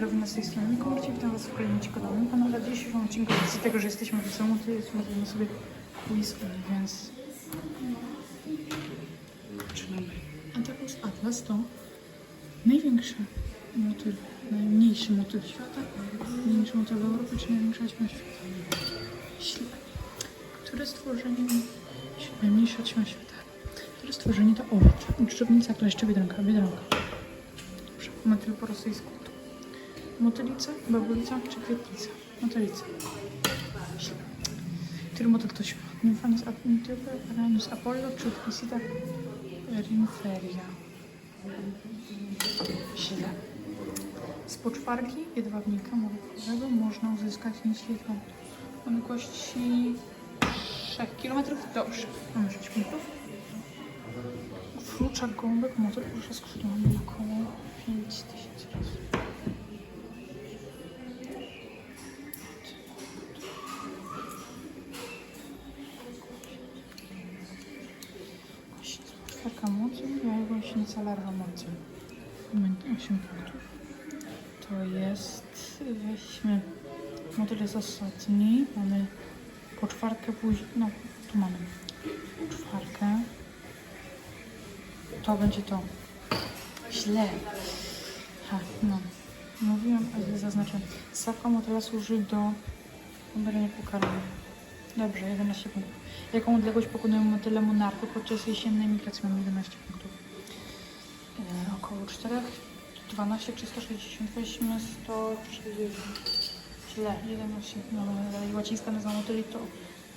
Robimy z tej strony Mikołajcie, witam Was w kolejnym ciekawym kanale. W dzisiejszym odcinku z tego, że jesteśmy w domu, to jest robimy sobie quiz, więc... Zaczynamy. Antakus Atlas to największy motyl, najmniejszy motyl świata, najmniejszy motyl w Europie, czy największa ćma świata. Ślep. Które stworzenie... Najmniejsza ćma świata. Stworzenie to owad. Drzewnica, kleszcze, biedronka, biedronka. Dobrze, motyl po rosyjsku. Motylica, babulica czy kwietnica? Motylica. Który motyl to śma? Nymphanus Atlantypy, Aranus Apollo czy Crisida Rinferia? Źle. Z poczwarki jedwabnika molekularnego można uzyskać o długości 3 km. Mamy 6 punktów. Fluczak gąbek motyl porusza skrzydłami około 5000 razy. Czwarka mocy, jajogłośnica larwa mocy. Moment, 8 punktów. To jest, weźmy, motyl jest ostatni. Mamy po czwartkę później, no tu mamy po czwartkę. To będzie to. Źle. Ha, no. Mówiłam, ale zaznaczam. Stawka motyla służy do pobierania pokarmu. Dobrze, 11 punktów. Jaką odległość pokonują motyle monarchy podczas jesiennej migracji? Mamy 11 punktów. E, około 4, 12, 360, weźmy 160. Źle, 11. No, dalej łacińska nazwa motyli to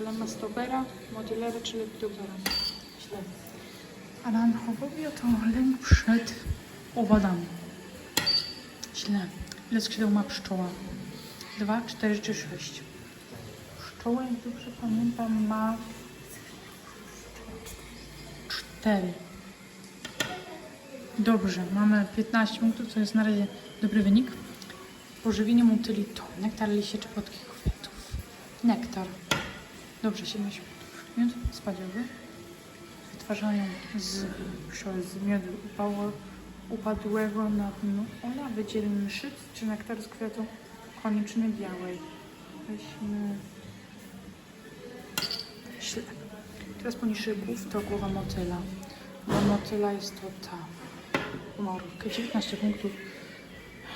Lemastobera, motylery, czyli lepidoptera. Źle. Aranchowowie to lęk przed owadami. Źle. Ile skrzydeł ma pszczoła? Dwa, cztery czy sześć? Pszczoła, jak dobrze pamiętam, ma cztery. Dobrze, mamy 15 punktów, to jest na razie dobry wynik. Pożywienie motyli to nektar liście czy płotki kwiatów. Nektar. Dobrze, 17 punktów. Miód spadziowy. Wytwarzają z pszczoły z miodu upało, upadłego na dnu ola wydzielny szyc czy nektar z kwiatu konieczny białej. Weźmy ślep. Teraz poniżej głów to głowa motyla. Bo motyla jest to ta komorówka. 19 punktów.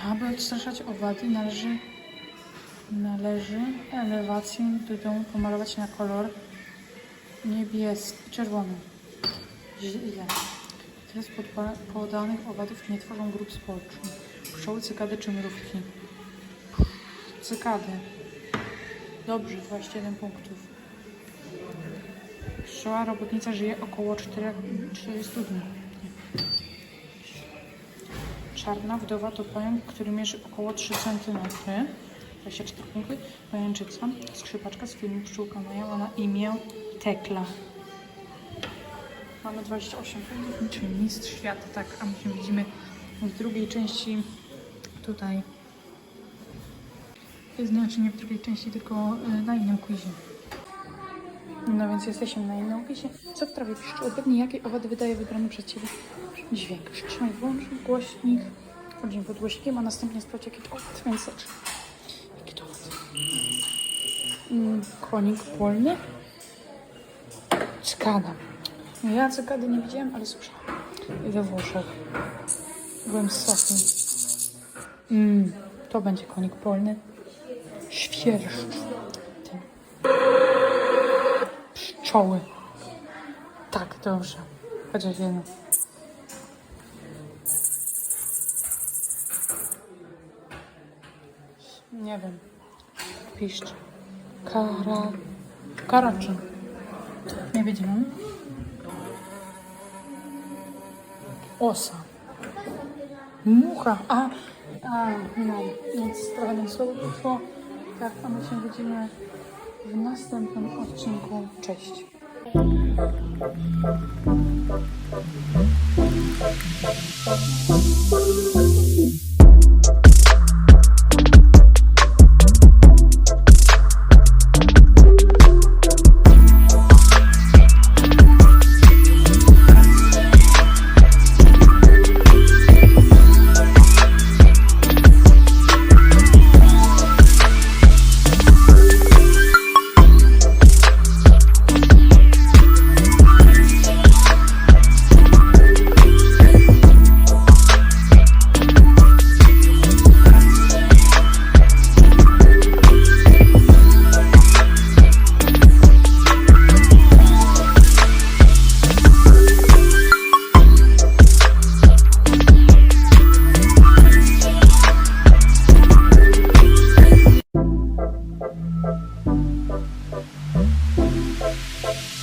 Aby odstraszać owady należy należy elewację do domu pomalować na kolor niebieski, czerwony. Źle. Teraz podanych owadów nie tworzą grup społecznych. Pszczoły, cykady czy mrówki? Cykady. Dobrze, 21 punktów. Pszczoła robotnica żyje około 4, 40 dni. Czarna wdowa to pająk, który mierzy około 3 cm. 24 punkty. Pajęczyca, skrzypaczka z filmu Pszczółka Maja ma na imię Tekla. Mamy 28 punktów, czyli mistrz świata, tak, a my się widzimy w drugiej części tutaj. Znaczy nie w drugiej części, tylko y, na innym quizie. No więc jesteśmy na innym quizie. Co w trawie piszczy? Odpowiednie jakiej owady wydaje wybrany przez Ciebie dźwięk. Przytrzymaj włącz głośnik. Wchodzimy pod głośnikiem, a następnie sprawdź jaki to owad, więc. Jaki to owad? Mm, konik polny. Cykada. Ja cykady nie widziałem, ale słyszałam. We Włoszech. Byłem z Sofii. Mm, to będzie konik polny. Świerszcz. Ten. Pszczoły. Tak, dobrze. Chociaż jedno. Nie wiem. Piszcz. Kara... Karaczy. Nie wiedziałam. Osa. Mucha. A, a, no. Więc trochę nam słowo poszło. Tak, a my się widzimy w następnym odcinku. Cześć. Thank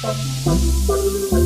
Müzik